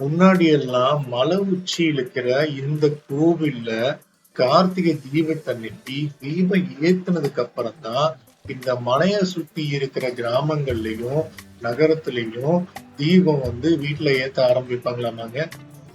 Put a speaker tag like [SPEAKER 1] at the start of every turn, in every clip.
[SPEAKER 1] முன்னாடி எல்லாம் மலை உச்சியில இருக்கிற இந்த கோவில்ல கார்த்திகை தீபத்தை நிட்டி தீபம் ஏத்துனதுக்கு அப்புறம் தான் இந்த மலையை சுத்தி இருக்கிற கிராமங்கள்லயும் நகரத்துலயும் தீபம் வந்து வீட்டுல ஏத்த ஆரம்பிப்பாங்களாமாங்க.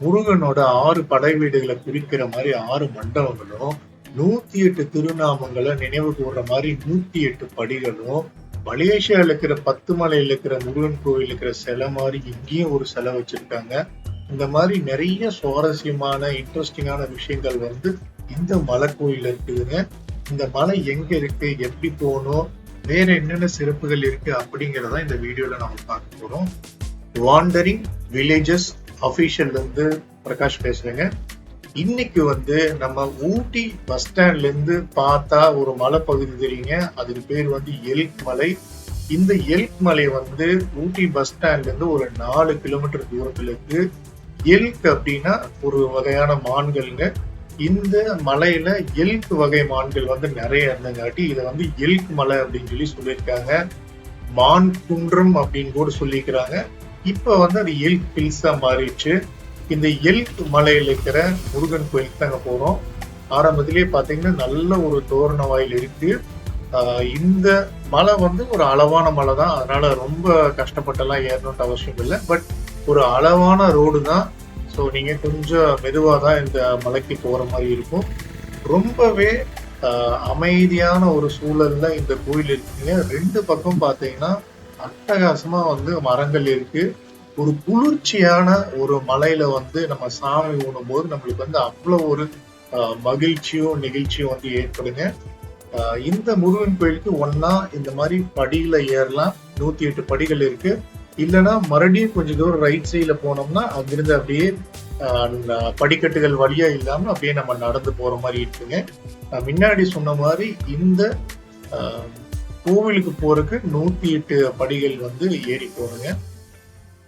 [SPEAKER 1] முருகனோட ஆறு படை வீடுகளை குறிக்கிற மாதிரி ஆறு மண்டபங்களும் நூத்தி எட்டு திருநாமங்களை நினைவு கூடுற மாதிரி நூத்தி எட்டு படிகளும் மலேசியால இருக்கிற பத்து மலையில இருக்கிற முருகன் கோவில் இருக்கிற சிலை மாதிரி இங்கேயும் ஒரு சிலை வச்சிருக்காங்க. இந்த மாதிரி நிறைய சுவாரஸ்யமான இன்ட்ரெஸ்டிங்கான விஷயங்கள் வந்து இந்த மலை கோயில் இருக்குதுங்க. இந்த மலை எங்க இருக்கு எப்படி போகணும் வேற என்னென்ன சிறப்புகள் இருக்கு அப்படிங்கறத இந்த வீடியோல நம்ம பார்க்க போறோம். வாண்டரிங் வில்லேஜஸ் அஃபீஷியல் இருந்து பிரகாஷ் பேசுறேங்க. இன்னைக்கு வந்து நம்ம ஊட்டி பஸ் ஸ்டாண்ட்ல இருந்து பார்த்தா ஒரு மலை பகுதி தெரியுங்க. அதுக்கு பேர் வந்து எல்க் மலை இந்த எல்க் மலை வந்து ஊட்டி பஸ் ஸ்டாண்ட்ல இருந்து ஒரு நாலு கிலோமீட்டர் தூரத்துல இருக்கு. எல்க் அப்படின்னா ஒரு வகையான மான்கள்ங்க. இந்த மலையில எல்க் வகை மான்கள் வந்து நிறைய இருந்தங்காட்டி இதை வந்து எல்க் மலை அப்படின்னு சொல்லி சொல்லியிருக்காங்க. மான் குன்றம் அப்படின்னு கூட சொல்லிக்கிறாங்க இப்ப வந்து அது எல்க் பில்ஸா மாறிடுச்சு. இந்த எல் மலையில் இருக்கிற முருகன் கோயிலுக்கு நாங்கள் போகிறோம் ஆரம்பத்திலே பார்த்தீங்கன்னா நல்ல ஒரு தோரண வாயில் இருக்கு. இந்த மலை வந்து ஒரு அளவான மலை தான். அதனால ரொம்ப கஷ்டப்பட்டெல்லாம் ஏறணும்ட்டு அவசியம் இல்லை. பட் ஒரு அளவான ரோடு தான். ஸோ நீங்கள் கொஞ்சம் மெதுவாக தான் இந்த மலைக்கு போகிற மாதிரி இருக்கும். ரொம்பவே அமைதியான ஒரு சூழல்ல இந்த கோயில் இருக்குங்க. ரெண்டு பக்கம் பார்த்தீங்கன்னா அட்டகாசமாக வந்து மரங்கள் இருக்குது ஒரு குளிர்ச்சியான ஒரு மலையில வந்து நம்ம சாமி ஊனும்போது நம்மளுக்கு வந்து அவ்வளோ ஒரு மகிழ்ச்சியும் நெகிழ்ச்சியும் வந்து ஏற்படுங்க. இந்த முருகன் கோயிலுக்கு ஒன்னா இந்த மாதிரி படியில ஏறலாம். நூத்தி எட்டு படிகள் இருக்கு. இல்லைன்னா மறுபடியும் கொஞ்சம் தூரம் ரைட் சைட்ல போனோம்னா அங்கிருந்து அப்படியே படிக்கட்டுகள் வழியா இல்லாம அப்படியே நம்ம நடந்து போற மாதிரி இருக்குங்க. முன்னாடி சொன்ன மாதிரி இந்த கோவிலுக்கு போறதுக்கு நூத்தி எட்டு படிகள் வந்து ஏறி போகணுங்க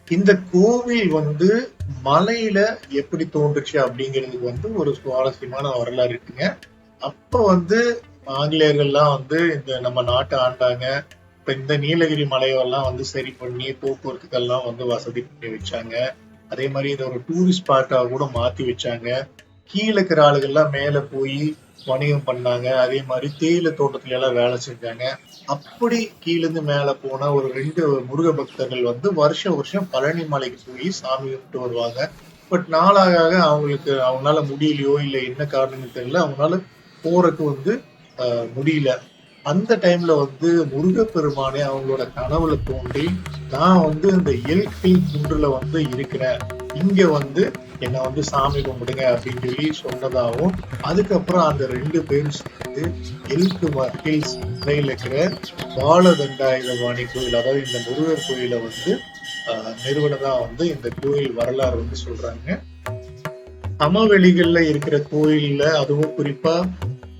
[SPEAKER 1] இந்த கோவில் வந்து மலையில எப்படி தோன்றுச்சு அப்படிங்கிறதுக்கு வந்து ஒரு சுவாரஸ்யமான வரலாறு இருக்குங்க. அப்ப வந்து ஆங்கிலேயர்கள்லாம் வந்து இந்த நம்ம நாட்டை ஆண்டாங்க. இப்ப இந்த நீலகிரி மலையெல்லாம் வந்து சரி பண்ணி போக்குவரத்துக்கெல்லாம் வந்து வசதி பண்ணி வச்சாங்க. அதே மாதிரி இதை ஒரு டூரிஸ்ட் ஸ்பாட்டாக கூட மாத்தி வச்சாங்க. கீழே இருக்கிற ஆளுகள்லாம் மேல போய் வணிகம் பண்ணாங்க. அதே மாதிரி தேயிலை தோட்டத்துல எல்லாம் வேலை செஞ்சாங்க. அப்படி கீழேருந்து மேலே மேல போன ஒரு ரெண்டு முருக பக்தர்கள் வந்து வருஷம் வருஷம் பழனி மலைக்கு போய் சாமி கும்பிட்டு வருவாங்க. பட் நாளாக ஆக அவங்களுக்கு அவங்களால முடியலையோ இல்ல என்ன காரணம்னு தெரியல. அவங்களால போறதுக்கு வந்து முடியல. அந்த டைம்ல வந்து முருகப்பெருமானே அவங்களோட கனவுல தோண்டி நான் வந்து இந்த இயற்கை குன்றுல வந்து இருக்கிறேன். இங்க வந்து என்னை வந்து சாமி கும்பிடுங்க அப்படின்னு சொல்லி சொன்னதாகவும் அதுக்கப்புறம் அந்த ரெண்டு பேரும் சேர்ந்து எல்கு ஹில்ஸ் சிலையில் இருக்கிற பாலதண்டாயுதவாணி கோயில் அதாவது இந்த முருகர் கோயிலை வந்து ஆஹ், நிறுவனதா வந்து இந்த கோயில் வரலாறு வந்து சொல்றாங்க. சமவெளிகள்ல இருக்கிற கோயில்ல அதுவும் குறிப்பா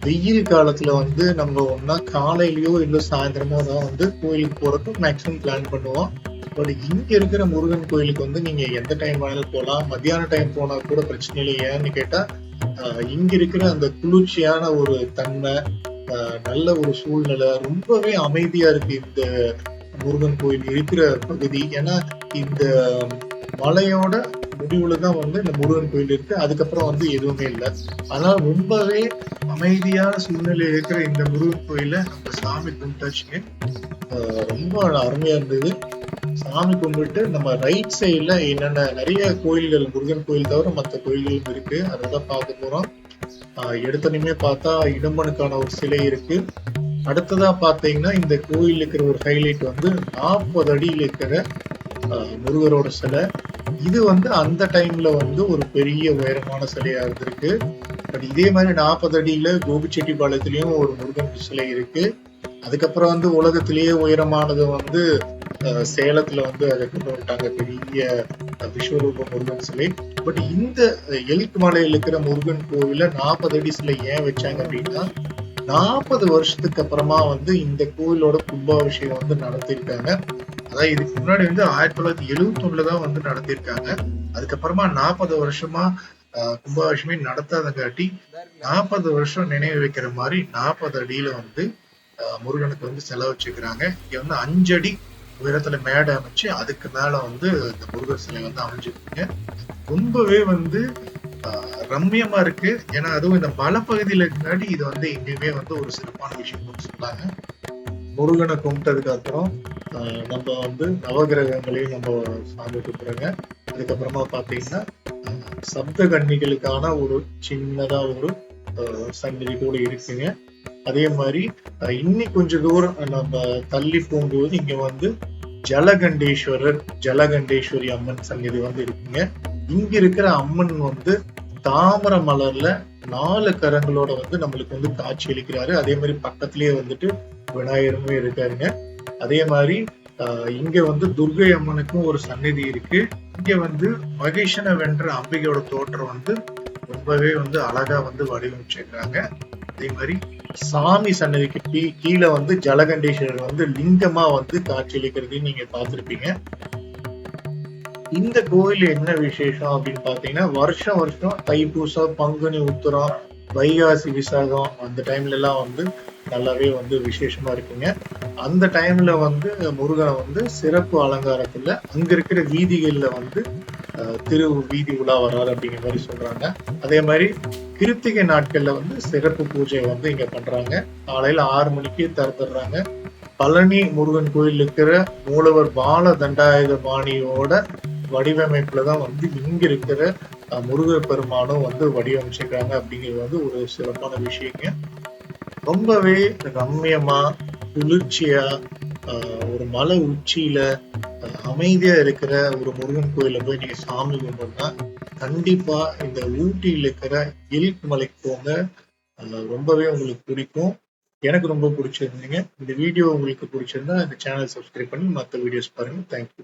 [SPEAKER 1] வெயில் காலத்துல வந்து நம்ம ஒன்னா காலையிலயோ இல்ல சாயந்தரமோ தான் வந்து கோயிலுக்கு போறதுக்கு மேக்ஸிமம் பிளான் பண்ணுவோம். பட் இங்க இருக்கிற முருகன் கோயிலுக்கு வந்து நீங்க எந்த டைம் வேணாலும் போகலாம் மத்தியான டைம் போனா கூட பிரச்சனை இல்லை ஏன்னு கேட்டா ஆஹ் இங்க இருக்கிற அந்த குளிர்ச்சியான ஒரு தன்மை ஆஹ் நல்ல ஒரு சூழ்நிலை ரொம்பவே அமைதியா இருக்கு இந்த முருகன் கோயில் இருக்கிற பகுதி. ஏன்னா இந்த மலையோட முடிவுல தான் வந்து இந்த முருகன் கோயில் இருக்கு. அதுக்கப்புறம் வந்து எதுவுமே இல்லை. அதனால ரொம்பவே அமைதியான சூழ்நிலையில் இருக்கிற இந்த முருகன் கோயில நம்ம சாமி கும்பிட்டாச்சுங்க. ஆஹ் ரொம்ப அருமையா இருந்தது. சாமி கும்பிட்டு நம்ம ரைட் சைடுல என்னென்ன நிறைய கோயில்கள் முருகன் கோயில் தவிர மற்ற கோயில்களும் இருக்கு. அதை தான் பார்க்க போறோம். ஆஹ் எடுத்தனையுமே பார்த்தா இடம்பனுக்கான ஒரு சிலை இருக்கு. அடுத்ததா பார்த்தீங்கன்னா இந்த கோயில் இருக்கிற ஒரு ஹைலைட் வந்து நாற்பது அடியில் இருக்கிற முருகரோட சிலை. இது வந்து அந்த டைம்ல வந்து ஒரு பெரிய உயரமான சிலையா இருந்திருக்கு. பட் இதே மாதிரி நாற்பது அடியில கோபிச்செட்டிப்பாளையத்திலயும் ஒரு முருகன் சிலை இருக்கு. அதுக்கப்புறம் வந்து உலகத்திலேயே உயரமானது வந்து சேலத்துல வந்து அதை கொண்டு வந்துட்டாங்க. பெரிய விஸ்வரூப முருகன் சிலை. பட் இந்த எல்க் மலையில இருக்கிற முருகன் கோவில நாற்பது அடி சிலை ஏன் வச்சாங்க அப்படின்னா நாற்பது வருஷத்துக்கு அப்புறமா வந்து இந்த கோவிலோட கும்பாபிஷேகம் வந்து நடத்திருக்காங்க அதாவது இதுக்கு முன்னாடி வந்து ஆயிரத்தி தொள்ளாயிரத்தி எழுவத்தி ஒண்ணுல தான் வந்து நடத்திருக்காங்க அதுக்கப்புறமா நாற்பது வருஷமா ஆஹ், கும்பாபிஷேகமே நடத்தாதங்காட்டி நாற்பது வருஷம் நினைவு வைக்கிற மாதிரி நாற்பது அடியில வந்து ஆஹ், முருகனுக்கு வந்து செலவு வச்சுக்கிறாங்க இங்க வந்து அஞ்சடி உயரத்துல மேடை அமைச்சு அதுக்கு மேல வந்து இந்த முருகர் சிலை வந்து அமைஞ்சிருக்குங்க. ரொம்பவே வந்து ரம்யமா இருக்கு. ஏன்னா அதுவும் இந்த மலைப்பகுதியில முன்னாடி இது வந்து எங்கேயுமே வந்து ஒரு சிறப்பான விஷயம்னு சொன்னாங்க. முருகனை கும்பிட்டதுக்கு அப்புறம் நம்ம வந்து நவகிரகங்களையும் நம்ம சாமி கும்பிடுறோங்க. அதுக்கப்புறமா பாத்தீங்கன்னா சப்த கன்னிகளுக்கான ஒரு சின்னதா ஒரு ஆஹ், சந்நிதி கூட இருக்குங்க. அதே மாதிரி இன்னி கொஞ்ச தூரம் நம்ம தள்ளி போகும்போது இங்க வந்து ஜலகண்டேஸ்வரர் ஜலகண்டேஸ்வரி அம்மன் சன்னிதி வந்து இருக்குங்க. இங்க இருக்கிற அம்மன் வந்து தாமரை மலர்ல நாலு கரங்களோட வந்து நம்மளுக்கு வந்து காட்சி அளிக்கிறாரு. அதே மாதிரி பக்கத்திலேயே வந்துட்டு விநாயகருமே இருக்காருங்க. அதே மாதிரி ஆஹ், இங்க வந்து துர்கை அம்மனுக்கும் ஒரு சந்நிதி இருக்கு. இங்க வந்து மகிஷனை வென்ற அம்பிகையோட தோற்றம் வந்து ரொம்பவே வந்து அழகா வந்து வடிவமைச்சிருக்காங்க. அதே மாதிரி சாமி சன்னதிக்கு கீ- கீழே வந்து ஜலகண்டேஸ்வரர் வந்து லிங்கமா வந்து காட்சியளிக்கிறதையும் நீங்க பார்த்திருப்பீங்க. இந்த கோயில் என்ன விசேஷம் அப்படின்னு பாத்தீங்கன்னா வருஷம் வருஷம் தைப்பூசம் பங்குனி உத்தரம் வைகாசி விசாகம் அந்த டைம்ல எல்லாம் வந்து நல்லாவே வந்து விசேஷமா இருக்குங்க. அந்த டைம்ல வந்து முருகனை வந்து சிறப்பு அலங்காரத்துல அங்க இருக்கிற வீதிகள்ல வந்து திரு வீதி உலா வராது அப்படிங்கிற மாதிரி சொல்றாங்க. அதே மாதிரி கிருத்திகை நாட்கள்ல வந்து சிறப்பு பூஜை வந்து இங்க பண்றாங்க. காலையில ஆறு மணிக்கு திறந்துடுறாங்க. பழனி முருகன் கோயில் இருக்கிற மூலவர் பால தண்டாயுத பாணியோட வடிவமைப்புல தான் வந்து இங்க இருக்கிற அஹ், முருகர் பெருமானும் வந்து வடிவமைச்சிருக்காங்க அப்படிங்கிறது வந்து ஒரு சிறப்பான விஷயங்க. ரொம்பவே ரம்மியமா குளிர்ச்சியா ஆஹ், ஒரு மலை உச்சியில அமைதியா இருக்கிற ஒரு முருகன் கோயில போய் நீங்க சாமி கும்பிட்டா கண்டிப்பா இந்த ஊட்டியில இருக்கிற எலிக்கு மலைக்கு போங்க. ரொம்பவே உங்களுக்கு பிடிக்கும். எனக்கு ரொம்ப பிடிச்சிருந்தீங்க. இந்த வீடியோ உங்களுக்கு பிடிச்சிருந்தா இந்த சேனல் சப்ஸ்கிரைப் பண்ணி மற்ற வீடியோஸ் பாருங்க. தேங்க்யூ